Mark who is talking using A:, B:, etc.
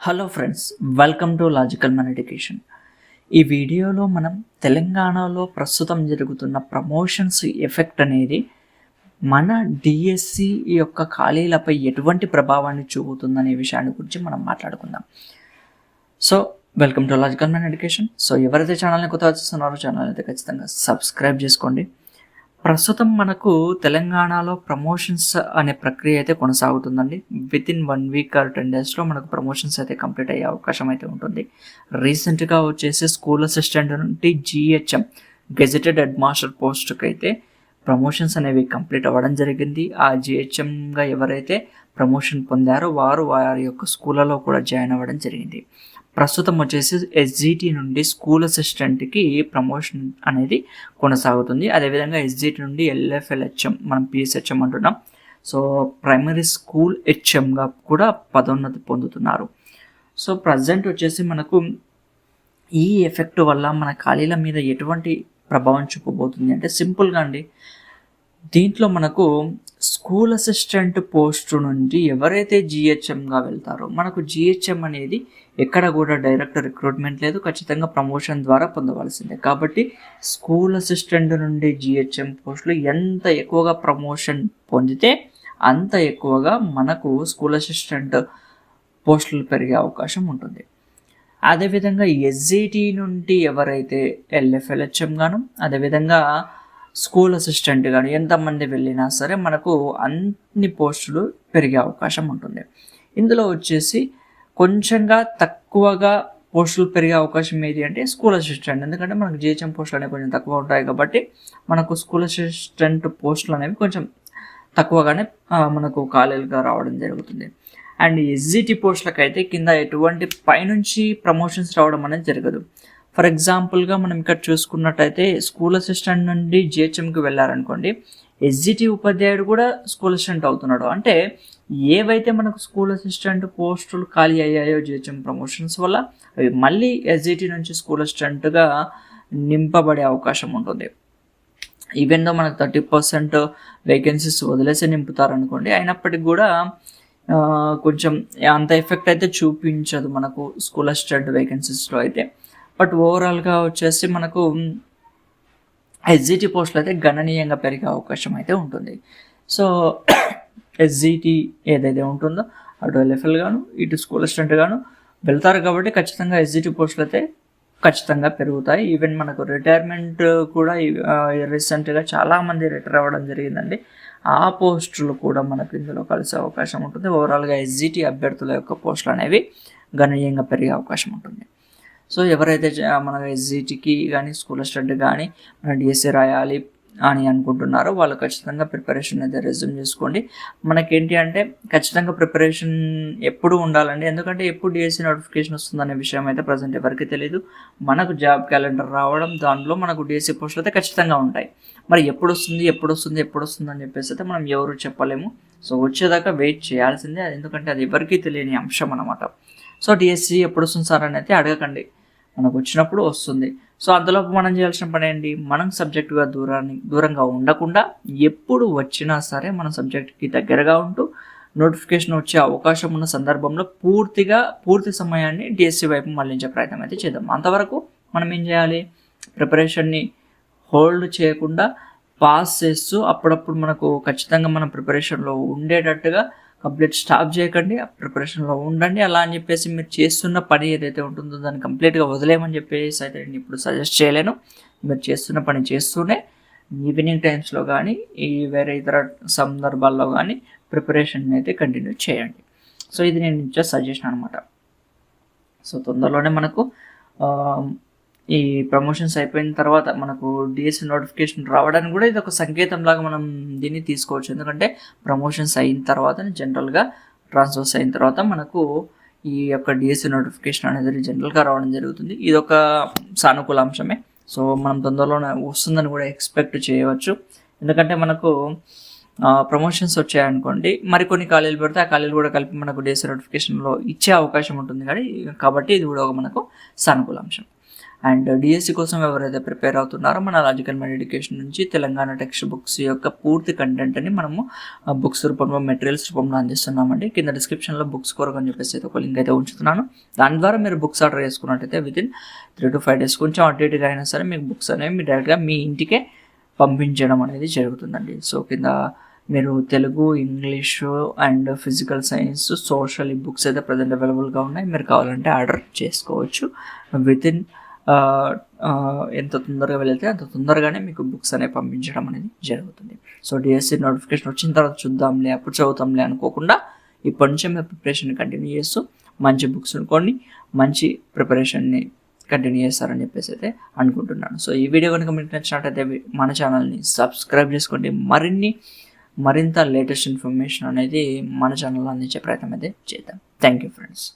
A: Hello friends welcome to logical మన education ఈ వీడియోలో మనం తెలంగాణలో ప్రస్తుతం జరుగుతున్న ప్రమోషన్స్ ఎఫెక్ట్ అనేది మన డిఎస్సి యొక్క ఖాళీలపై ఎటువంటి ప్రభావాన్ని చూపుతుందనే విషయాన్ని గురించి మనం మాట్లాడుకుందాం. So welcome to logical man education so ఎవరైతే ఛానల్ని కొత్త చూస్తున్నారో ఛానల్ అయితే ఖచ్చితంగా సబ్స్క్రైబ్ చేసుకోండి. ప్రస్తుతం మనకు తెలంగాణలో ప్రమోషన్స్ అనే ప్రక్రియ అయితే కొనసాగుతుందండి. With in one week or ten డేస్లో మనకు ప్రమోషన్స్ అయితే కంప్లీట్ అయ్యే అవకాశం అయితే ఉంటుంది. రీసెంట్గా వచ్చేసి స్కూల్ అసిస్టెంట్ నుండి జిహెచ్ఎం గెజెటెడ్ హెడ్ మాస్టర్ పోస్ట్కి అయితే ప్రమోషన్స్ అనేవి కంప్లీట్ అవ్వడం జరిగింది. ఆ జిహెచ్ఎంగా ఎవరైతే ప్రమోషన్ పొందారో వారు వారి యొక్క స్కూళ్ళలో కూడా జాయిన్ అవ్వడం జరిగింది. ప్రస్తుతం వచ్చేసి ఎస్జిటి నుండి స్కూల్ అసిస్టెంట్కి ప్రమోషన్ అనేది కొనసాగుతుంది. అదేవిధంగా ఎస్జిటి నుండి ఎల్ఎఫ్ఎల్హెచ్ఎం మనం పిఎస్హెచ్ఎం అంటున్నాం. సో ప్రైమరీ స్కూల్ హెచ్ఎంగా కూడా పదోన్నతి పొందుతున్నారు. సో ప్రజెంట్ వచ్చేసి మనకు ఈ ఎఫెక్ట్ వల్ల మన ఖాళీల మీద ఎటువంటి ప్రభావం చూపబోతుంది అంటే సింపుల్గా అండి. దీంట్లో మనకు స్కూల్ అసిస్టెంట్ పోస్ట్ నుండి ఎవరైతే జిహెచ్ఎంగా వెళ్తారో మనకు జిహెచ్ఎం అనేది ఎక్కడ కూడా డైరెక్ట్ రిక్రూట్మెంట్ లేదు ఖచ్చితంగా ప్రమోషన్ ద్వారా పొందవలసిందే. కాబట్టి స్కూల్ అసిస్టెంట్ నుండి జిహెచ్ఎం పోస్టులు ఎంత ఎక్కువగా ప్రమోషన్ పొందితే అంత ఎక్కువగా మనకు స్కూల్ అసిస్టెంట్ పోస్టులు పెరిగే అవకాశం ఉంటుంది. అదేవిధంగా ఎస్జిటి నుండి ఎవరైతే ఎల్ఎఫ్ఎల్హెచ్ఎం గాను అదేవిధంగా స్కూల్ అసిస్టెంట్ కానీ ఎంతమంది వెళ్ళినా సరే మనకు అన్ని పోస్టులు పెరిగే అవకాశం ఉంటుంది. ఇందులో వచ్చేసి కొంచెంగా తక్కువగా పోస్టులు పెరిగే అవకాశం ఏది అంటే స్కూల్ అసిస్టెంట్. ఎందుకంటే మనకు జిహెచ్ఎం పోస్టులు అనేవి కొంచెం తక్కువ ఉంటాయి కాబట్టి మనకు స్కూల్ అసిస్టెంట్ పోస్టులు అనేవి కొంచెం తక్కువగానే మనకు ఖాళీలుగా రావడం జరుగుతుంది. అండ్ ఎస్జిటి పోస్టులకైతే అయితే కింద ఎటువంటి పైనుంచి ప్రమోషన్స్ రావడం అనేది జరగదు. ఫర్ ఎగ్జాంపుల్గా మనం ఇక్కడ చూసుకున్నట్టయితే స్కూల్ అసిస్టెంట్ నుండి జిహెచ్ఎంకి వెళ్ళారనుకోండి ఎస్జిటి ఉపాధ్యాయుడు కూడా స్కూల్ అసిస్టెంట్ అవుతున్నాడు. అంటే ఏవైతే మనకు స్కూల్ అసిస్టెంట్ పోస్టులు ఖాళీ అయ్యాయో జిహెచ్ఎం ప్రమోషన్స్ వల్ల అవి మళ్ళీ ఎస్జిటి నుంచి స్కూల్ అసిస్టెంట్గా నింపబడే అవకాశం ఉంటుంది. ఈవెన్ దో మనకు థర్టీ పర్సెంట్ వేకెన్సీస్ వదిలేసి నింపుతారనుకోండి అయినప్పటికీ కూడా కొంచెం అంత ఎఫెక్ట్ అయితే చూపించదు మనకు స్కూల్ అసిస్టెంట్ వేకెన్సీస్లో అయితే. బట్ ఓవరాల్గా వచ్చేసి మనకు ఎస్జిటి పోస్టులు అయితే గణనీయంగా పెరిగే అవకాశం అయితే ఉంటుంది. సో ఎస్జిటి ఏదైతే ఉంటుందో అటు ఎల్ఎఫ్ఎల్ గాను ఇటు స్కూల్ అసిస్టెంట్ గాను వెళ్తారు కాబట్టి ఖచ్చితంగా ఎస్జిటి పోస్టులు అయితే ఖచ్చితంగా పెరుగుతాయి. ఈవెన్ మనకు రిటైర్మెంట్ కూడా రీసెంట్గా చాలామంది రిటైర్ అవ్వడం జరిగిందండి. ఆ పోస్టులు కూడా మనకు ఇందులో కలిసే అవకాశం ఉంటుంది. ఓవరాల్గా ఎస్జిటి అభ్యర్థుల యొక్క పోస్టులు అనేవి గణనీయంగా పెరిగే అవకాశం ఉంటుంది. సో ఎవరైతే మన ఎస్జిటికి కానీ స్కూల్ స్టడ్ కానీ మన డిఎస్సి రాయాలి అని అనుకుంటున్నారో వాళ్ళు ఖచ్చితంగా ప్రిపరేషన్ అయితే రెజ్యూమ్ చేసుకోండి. మనకేంటి అంటే ఖచ్చితంగా ప్రిపరేషన్ ఎప్పుడు ఉండాలండి. ఎందుకంటే ఎప్పుడు డిఎస్సి నోటిఫికేషన్ వస్తుందనే విషయం అయితే ప్రజెంట్ ఎవరికి తెలియదు మనకు జాబ్ క్యాలెండర్ రావడం దాంట్లో మనకు డిఎస్సి పోస్టులు అయితే ఖచ్చితంగా ఉంటాయి. మరి ఎప్పుడు వస్తుంది ఎప్పుడు వస్తుంది ఎప్పుడు వస్తుంది అని చెప్పేసి అయితే మనం ఎవరు చెప్పలేము. సో వచ్చేదాకా వెయిట్ చేయాల్సిందే. అది ఎందుకంటే అది ఎవరికీ తెలియని అంశం అనమాట సో డిఎస్సి ఎప్పుడు వస్తుంది సార్ అని అయితే అడగకండి. మనకు వచ్చినప్పుడు వస్తుంది. సో అంతలోపు మనం చేయాల్సిన పని ఏంటి? మనం సబ్జెక్టుగా దూరాన్ని దూరంగా ఉండకుండా ఎప్పుడు వచ్చినా సరే మన సబ్జెక్ట్కి దగ్గరగా ఉంటూ నోటిఫికేషన్ వచ్చే అవకాశం ఉన్న సందర్భంలో పూర్తిగా పూర్తి సమయాన్ని డిఎస్సి వైపు మళ్ళించే ప్రయత్నం అయితే చేద్దాం. అంతవరకు మనం ఏం చేయాలి? ప్రిపరేషన్ని హోల్డ్ చేయకుండా పాస్ చేస్తూ అప్పుడప్పుడు మనకు ఖచ్చితంగా మన ప్రిపరేషన్లో ఉండేటట్టుగా కంప్లీట్ స్టాప్ చేయకండి ఆ ప్రిపరేషన్లో ఉండండి అలా అని చెప్పేసి మీరు చేస్తున్న పని ఏదైతే ఉంటుందో దాన్ని కంప్లీట్గా వదిలేయమని చెప్పేసి అయితే నేను ఇప్పుడు సజెస్ట్ చేయలేను. మీరు చేస్తున్న పని చేస్తూనే ఈవినింగ్ టైమ్స్లో కానీ ఈ వేరే ఇతర సందర్భాల్లో కానీ ప్రిపరేషన్ అయితే కంటిన్యూ చేయండి. సో ఇది నేను ఇచ్చే సజెషన్ అనమాట సో తొందరలోనే మనకు ఈ ప్రమోషన్స్ అయిపోయిన తర్వాత మనకు డిఎస్సి నోటిఫికేషన్ రావడానికి కూడా ఇది ఒక సంకేతం లాగా మనం దీన్ని తీసుకోవచ్చు. ఎందుకంటే ప్రమోషన్స్ అయిన తర్వాత జనరల్గా ట్రాన్స్ఫర్స్ అయిన తర్వాత మనకు ఈ యొక్క డిఎస్సి నోటిఫికేషన్ అనేది జనరల్గా రావడం జరుగుతుంది. ఇది ఒక సానుకూల అంశమే. సో మనం తొందరలోనే వస్తుందని కూడా ఎక్స్పెక్ట్ చేయవచ్చు. ఎందుకంటే మనకు ప్రమోషన్స్ వచ్చాయనుకోండి మరికొన్ని ఖాళీలు పెడితే ఆ ఖాళీలు కూడా కలిపి మనకు డిఎస్సి నోటిఫికేషన్లో ఇచ్చే అవకాశం ఉంటుంది. కానీ కాబట్టి ఇది కూడా ఒక మనకు సానుకూల అంశం. అండ్ డిఎస్సి కోసం ఎవరైతే ప్రిపేర్ అవుతున్నారో మన లాజికల్ మైండ్ ఎడ్యుకేషన్ నుంచి తెలంగాణ టెక్స్ట్ బుక్స్ యొక్క పూర్తి కంటెంట్ని మనము బుక్స్ రూపంలో మెటీరియల్స్ రూపంలో అందిస్తున్నామండి. కింద డిస్క్రిప్షన్లో బుక్స్ కొరకు అని చెప్పేసి అయితే ఒక లింక్ అయితే ఉంచుతున్నాను. దాని ద్వారా మీరు బుక్స్ ఆర్డర్ చేసుకున్నట్టయితే within three to five days కొంచెం అటు అయినా సరే మీకు బుక్స్ అనేవి మీ డైరెక్ట్గా మీ ఇంటికే పంపించడం అనేది జరుగుతుందండి. సో కింద మీరు Telugu English and physical science social ఈ బుక్స్ అయితే ప్రజెంట్ అవైలబుల్గా ఉన్నాయి. మీరు కావాలంటే ఆర్డర్ చేసుకోవచ్చు. విత్ ఇన్ ఎంత తొందరగా వెళితే అంత తొందరగానే మీకు బుక్స్ అనేవి పంపించడం అనేది జరుగుతుంది. సో డిఎస్సి నోటిఫికేషన్ వచ్చిన తర్వాత చూద్దాంలే అప్పుడు చదువుతాంలే అనుకోకుండా ఇప్పటి నుంచే మీరు ప్రిపరేషన్ కంటిన్యూ చేస్తూ మంచి బుక్స్ కొన్ని మంచి ప్రిపరేషన్ని కంటిన్యూ చేస్తారని చెప్పేసి అయితే అనుకుంటున్నాను. సో ఈ వీడియో కనుక మీకు నచ్చినట్టయితే మన ఛానల్ని సబ్స్క్రైబ్ చేసుకోండి. మరిన్ని మరింత లేటెస్ట్ ఇన్ఫర్మేషన్ అనేది మన ఛానల్లో అందించే ప్రయత్నం అయితే చేద్దాం. Thank you friends.